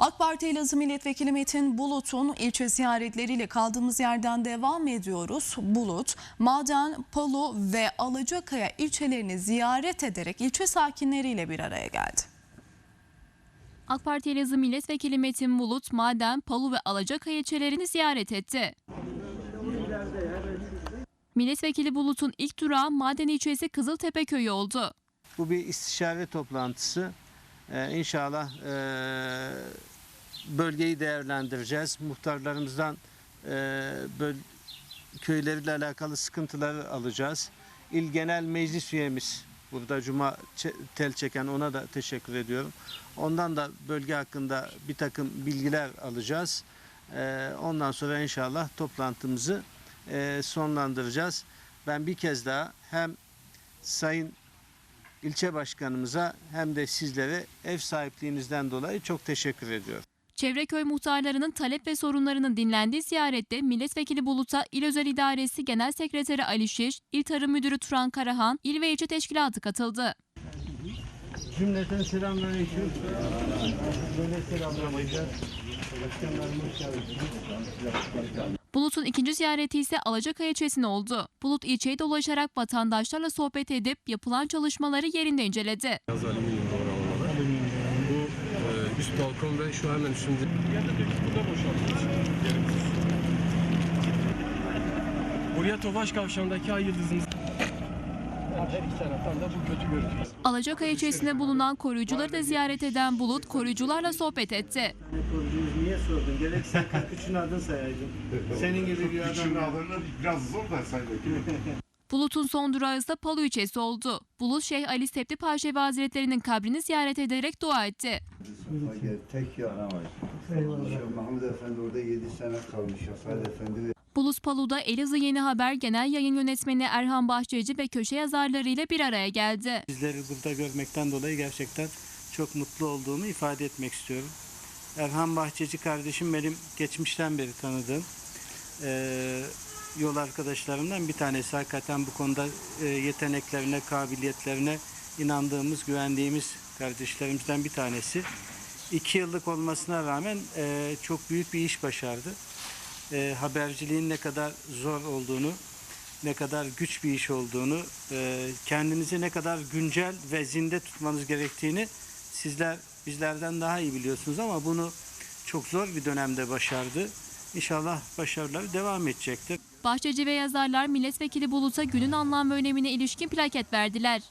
AK Parti Elazığ Milletvekili Metin Bulut'un ilçe ziyaretleriyle kaldığımız yerden devam ediyoruz. Bulut, Maden, Palu ve Alacakaya ilçelerini ziyaret ederek ilçe sakinleriyle bir araya geldi. AK Parti Elazığ Milletvekili Metin Bulut, Maden, Palu ve Alacakaya ilçelerini ziyaret etti. Milletvekili Bulut'un ilk durağı Maden ilçesi Kızıltepe köyü oldu. Bu bir istişare toplantısı. Ee, inşallah e, bölgeyi değerlendireceğiz. Muhtarlarımızdan e, böl- köyleriyle alakalı sıkıntıları alacağız. İl Genel Meclis üyemiz burada Cuma tel çeken ona da teşekkür ediyorum. Ondan da bölge hakkında bir takım bilgiler alacağız. Ee, ondan sonra inşallah toplantımızı e, sonlandıracağız. Ben bir kez daha hem Sayın ilçe başkanımıza hem de sizlere ev sahipliğinizden dolayı çok teşekkür ediyorum. Çevreköy muhtarlarının talep ve sorunlarının dinlendiği ziyarette Milletvekili Bulut'a İl Özel İdaresi Genel Sekreteri Ali Şiş, İl Tarım Müdürü Turan Karahan, İl ve ilçe teşkilatı katıldı. Cümleten selamünaleyküm. Böyle selamlamayacağız. Bulut'un ikinci ziyareti ise Alacakaya ilçesine oldu. Bulut ilçeyi dolaşarak vatandaşlarla sohbet edip yapılan çalışmaları yerinde inceledi. Biraz alüminyum doğramaları. Bu e, üst balkon ve şu hemen üstünde. Buraya Tofaş Kavşağı'ndaki ay yıldızımız. Her iki taraftan da bu kötü görünüyor. Alacakaya ilçesinde bulunan koruyucuları da ziyaret eden Bulut, koruyucularla sohbet etti. Koruyucuyu niye sordun? Gerekse 43'ün adını sayaydın. Senin gibi bir adam. adını biraz zor da saymak. Bulut'un son durağı ise Palu ilçesi oldu. Bulut Şeyh Ali Septi Paşevi Hazretleri'nin kabrini ziyaret ederek dua etti. Tek Mahmud Efendi orada 7 sene kalmış. Şafal Efendi Bulut Palu'da Elazığ Yeni Haber Genel Yayın Yönetmeni Erhan Bahçeci ve köşe yazarlarıyla bir araya geldi. Bizleri burada görmekten dolayı gerçekten çok mutlu olduğumu ifade etmek istiyorum. Erhan Bahçeci kardeşim benim geçmişten beri tanıdığım eee, yol arkadaşlarımdan bir tanesi. Hakikaten bu konuda eee, yeteneklerine, kabiliyetlerine inandığımız, güvendiğimiz kardeşlerimizden bir tanesi. İki yıllık olmasına rağmen eee, çok büyük bir iş başardı. Eee, haberciliğin ne kadar zor olduğunu, ne kadar güç bir iş olduğunu, e, kendinizi ne kadar güncel ve zinde tutmanız gerektiğini sizler bizlerden daha iyi biliyorsunuz ama bunu çok zor bir dönemde başardı. İnşallah başarıları devam edecektir. Bahçeci ve yazarlar milletvekili Bulut'a günün anlam ve önemine ilişkin plaket verdiler.